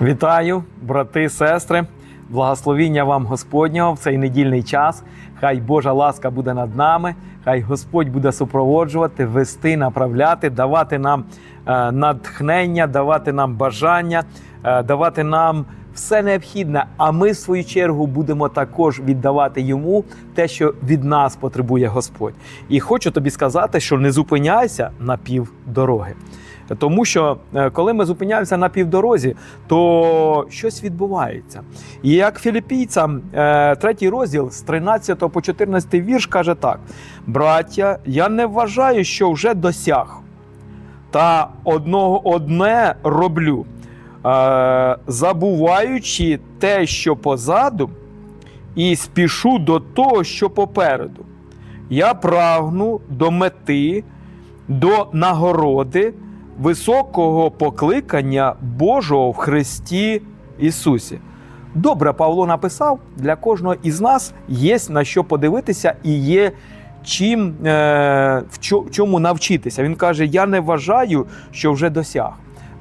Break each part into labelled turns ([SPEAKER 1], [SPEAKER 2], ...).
[SPEAKER 1] Вітаю, брати, сестри, благословіння вам Господнього в цей недільний час. Хай Божа ласка буде над нами, хай Господь буде супроводжувати, вести, направляти, давати нам е, натхнення, давати нам бажання, е, давати нам все необхідне. А ми, в свою чергу, будемо також віддавати йому те, що від нас потребує Господь. І хочу тобі сказати, що не зупиняйся на пів дороги. Тому що е, коли ми зупиняємося на півдорозі, то щось відбувається. І як філіпійцям, е, третій розділ з 13 по 14 вірш каже так: браття, я не вважаю, що вже досяг, та одного одне роблю, е, забуваючи те, що позаду, і спішу до того, що попереду. Я прагну до мети, до нагороди високого покликання Божого в Христі Ісусі. Добре, Павло написав, для кожного із нас є на що подивитися і є чим е, в чому навчитися. Він каже: Я не вважаю, що вже досяг.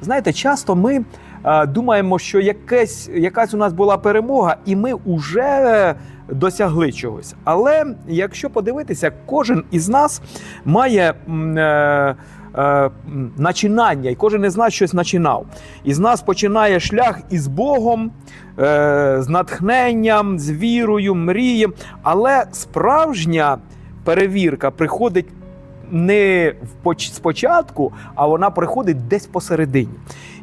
[SPEAKER 1] Знаєте, часто ми е, думаємо, що якесь, якась у нас була перемога, і ми вже досягли чогось. Але якщо подивитися, кожен із нас має е, е, начинання, і кожен із нас щось начинав. Із нас починає шлях із Богом, е, з натхненням, з вірою, мрієм. Але справжня перевірка приходить не спочатку, а вона приходить десь посередині.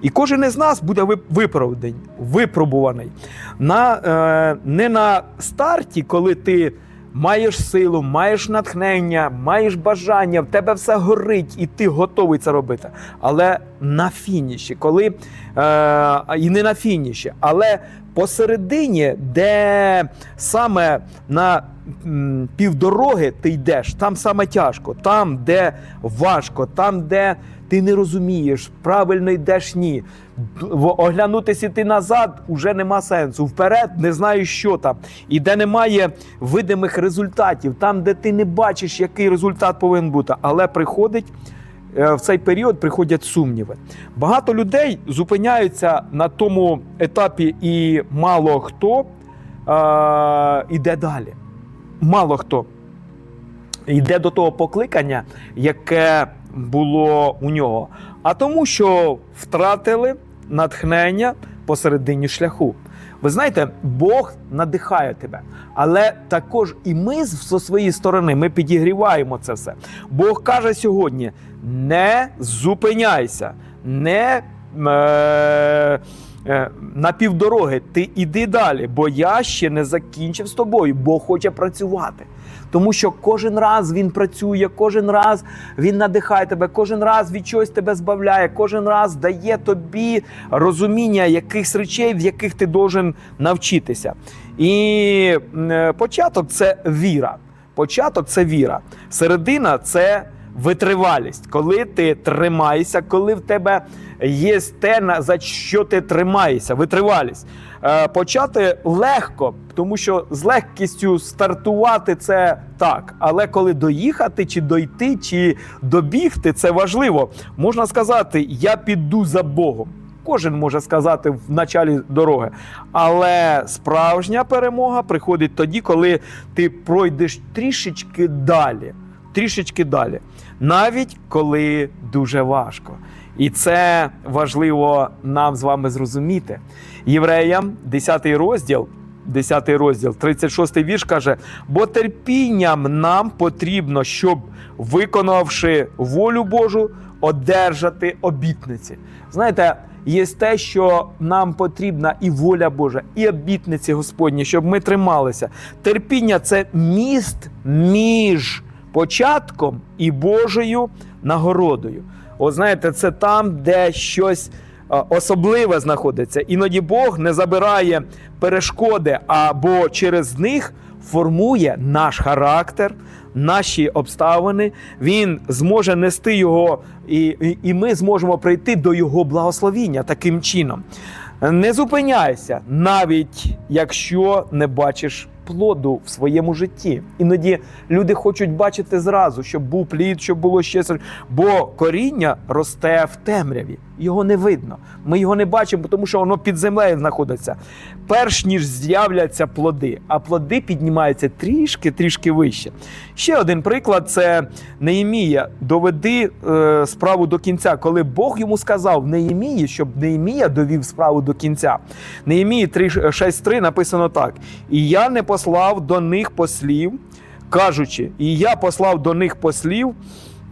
[SPEAKER 1] І кожен із нас буде виправданий, випробуваний. На, е, не на старті, коли ти маєш силу, маєш натхнення, маєш бажання, в тебе все горить, і ти готовий це робити. Але на фініші, коли е, і не на фініші, але посередині, де саме на півдороги ти йдеш, там саме тяжко, там, де важко, там, де ти не розумієш, правильно йдеш ні. Оглянутися ти назад уже нема сенсу. Вперед не знаєш, що там. І де немає видимих результатів, там, де ти не бачиш, який результат повинен бути. Але приходить в цей період приходять сумніви. Багато людей зупиняються на тому етапі, і мало хто е, іде далі. Мало хто йде до того покликання, яке було у нього. А тому, що втратили натхнення посередині шляху. Ви знаєте, Бог надихає тебе, але також і ми зі своєї сторони ми підігріваємо це все. Бог каже сьогодні: не зупиняйся, не е, е, на півдороги, ти іди далі, бо я ще не закінчив з тобою. Бог хоче працювати. Тому що кожен раз він працює, кожен раз він надихає тебе, кожен раз від чогось тебе збавляє, кожен раз дає тобі розуміння якихось речей, в яких ти должен навчитися. І е, початок це віра. Початок це віра. Середина це витривалість, коли ти тримаєшся, коли в тебе є те, за що ти тримаєшся, витривалість. Е, Почати легко, тому що з легкістю стартувати це так. Але коли доїхати, чи дойти, чи добігти, це важливо. Можна сказати, я піду за Богом. Кожен може сказати в началі дороги. Але справжня перемога приходить тоді, коли ти пройдеш трішечки далі. Трішечки далі. Навіть коли дуже важко. І це важливо нам з вами зрозуміти. Євреям, 10 розділ, 10 розділ, 36 вірш каже: бо терпінням нам потрібно, щоб, виконавши волю Божу, одержати обітниці. Знаєте, є те, що нам потрібна і воля Божа, і обітниці Господні, щоб ми трималися. Терпіння це міст між початком і Божою нагородою. От знаєте, це там, де щось е, особливе знаходиться. Іноді Бог не забирає перешкоди, або через них формує наш характер, наші обставини. Він зможе нести його, і, і, і ми зможемо прийти до його благословіння таким чином. Не зупиняйся, навіть якщо не бачиш плоду в своєму житті. Іноді люди хочуть бачити зразу, щоб був плід, щоб було ще щось. бо коріння росте в темряві. Його не видно. Ми його не бачимо, тому що воно під землею знаходиться. Перш ніж з'являться плоди, а плоди піднімаються трішки, трішки вище. Ще один приклад це Неємія. Доведи е, справу до кінця, коли Бог йому сказав Неємії, щоб Неємія довів справу до кінця. Неємії 6.3 написано так: І я не послав до них послів, кажучи, і я послав до них послів,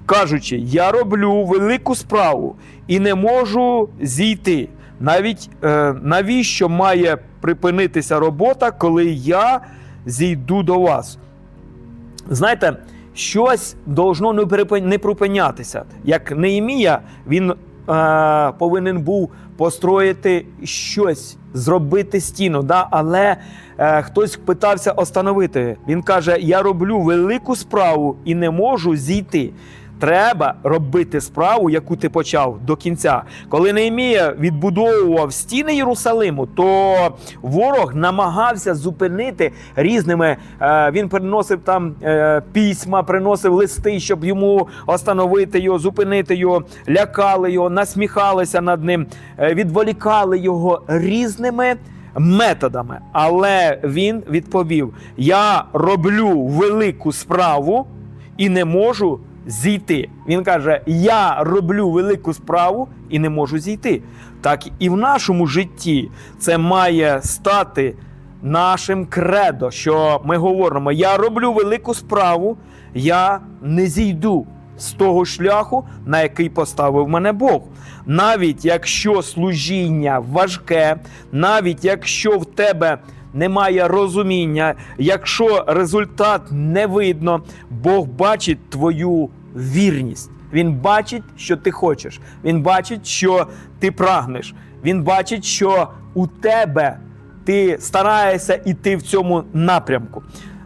[SPEAKER 1] кажучи, я роблю велику справу і не можу зійти. Навіть е, навіщо має припинитися робота, коли я зійду до вас? Знаєте, щось должно не припинятися. Як Неємія, він е, повинен був построїти щось, зробити стіну. Да? Але е, хтось питався остановити. Він каже: Я роблю велику справу і не можу зійти. Треба робити справу, яку ти почав до кінця. Коли Неємія відбудовував стіни Єрусалиму, то ворог намагався зупинити різними. е, Він приносив там е, письма, приносив листи, щоб йому остановити його, зупинити його, лякали його, насміхалися над ним, е, відволікали його різними. Методами, але він відповів: Я роблю велику справу і не можу зійти. Він каже: Я роблю велику справу і не можу зійти. Так і в нашому житті це має стати нашим кредо, що ми говоримо: я роблю велику справу, я не зійду з того шляху, на який поставив мене Бог. Навіть якщо служіння важке, навіть якщо в тебе немає розуміння, якщо результат не видно, Бог бачить твою вірність. Він бачить, що ти хочеш. Він бачить, що ти прагнеш. Він бачить, що у тебе ти стараєшся йти в цьому напрямку.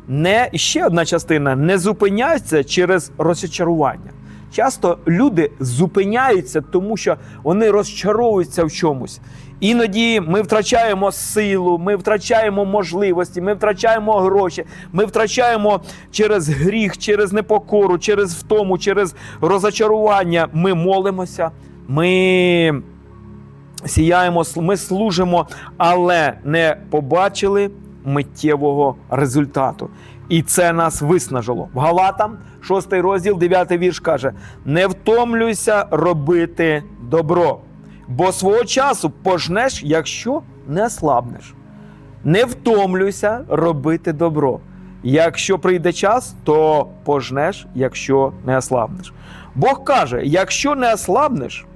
[SPEAKER 1] Не ще одна частина не зупиняйся через розчарування. Часто люди зупиняються, тому що вони розчаровуються в чомусь. Іноді ми втрачаємо силу, ми втрачаємо можливості, ми втрачаємо гроші, ми втрачаємо через гріх, через непокору, через втому, через розочарування. Ми молимося, ми сіяємо, ми служимо, але не побачили миттєвого результату. І це нас виснажило. В Галатам, 6 розділ, 9 вірш каже: не втомлюйся робити добро, бо свого часу пожнеш, якщо не слабнеш. Не втомлюйся робити добро. Якщо прийде час, то пожнеш, якщо не ослабнеш. Бог каже: якщо не ослабнеш,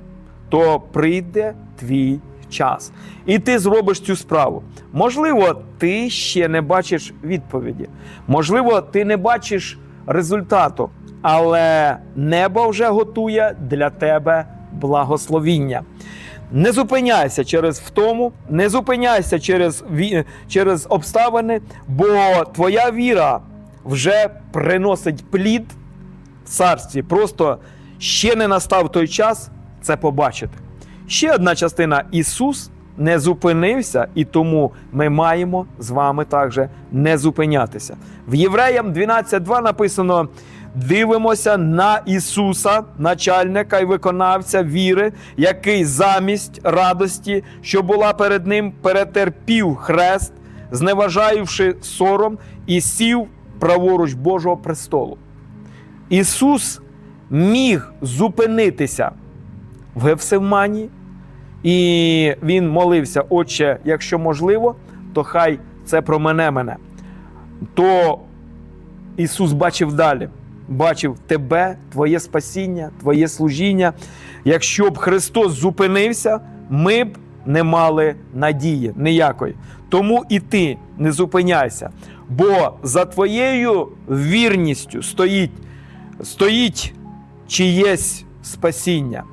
[SPEAKER 1] то прийде твій час. І ти зробиш цю справу. Можливо, ти ще не бачиш відповіді. Можливо, ти не бачиш результату, але небо вже готує для тебе благословіння. Не зупиняйся через втому, не зупиняйся через, через обставини, бо твоя віра вже приносить плід в царстві. Просто ще не настав той час це побачити. Ще одна частина Ісус не зупинився, і тому ми маємо з вами також не зупинятися. В Євреям 12.2 написано: дивимося на Ісуса, начальника і виконавця віри, який замість радості, що була перед ним, перетерпів хрест, зневажаючи сором, і сів праворуч Божого престолу. Ісус міг зупинитися в Гефсимані, і він молився, Отче, якщо можливо, то хай це промене мене. То Ісус бачив далі, бачив тебе, твоє спасіння, твоє служіння. Якщо б Христос зупинився, ми б не мали надії ніякої. Тому і ти не зупиняйся. Бо за твоєю вірністю стоїть, стоїть чиєсь спасіння.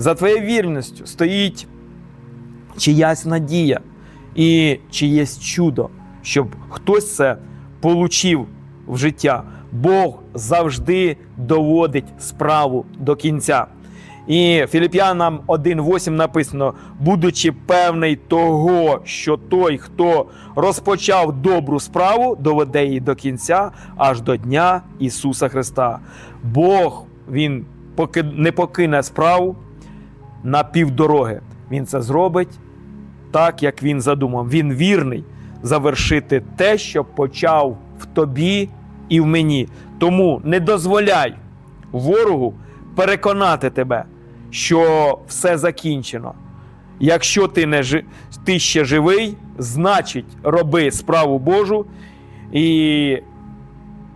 [SPEAKER 1] За твоєю вірністю стоїть чиясь надія і чиєсь чудо, щоб хтось це получив в життя. Бог завжди доводить справу до кінця. І Філіп'янам 1.8 написано: будучи певний того, що той, хто розпочав добру справу, доведе її до кінця аж до дня Ісуса Христа. Бог Він не покине справу на півдороги. Він це зробить так, як він задумав. Він вірний завершити те, що почав в тобі і в мені. Тому не дозволяй ворогу переконати тебе, що все закінчено. Якщо ти, не ти ще живий, значить роби справу Божу. І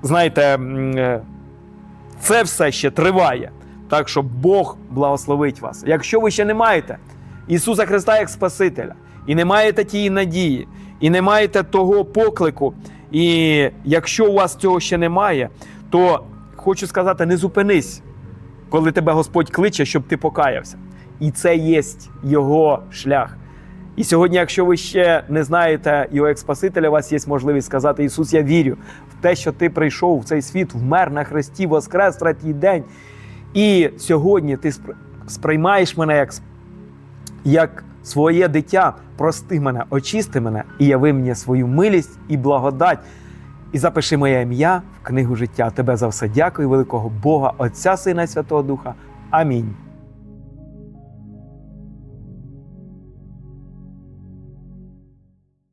[SPEAKER 1] знаєте, е, це все ще триває. Так що Бог благословить вас. Якщо ви ще не маєте Ісуса Христа як Спасителя, і не маєте тієї надії, і не маєте того поклику, і якщо у вас цього ще немає, то хочу сказати, не зупинись, коли тебе Господь кличе, щоб ти покаявся. І це є його шлях. І сьогодні, якщо ви ще не знаєте його як Спасителя, у вас є можливість сказати: Ісус, я вірю в те, що ти прийшов в цей світ, вмер на хресті, воскрес третій день. І сьогодні ти спр- сприймаєш мене як, як своє дитя, прости мене, очисти мене і яви мені свою милість і благодать. І запиши моє ім'я в книгу життя. Тебе за все дякую, великого Бога, Отця, Сина і Святого Духа. Амінь.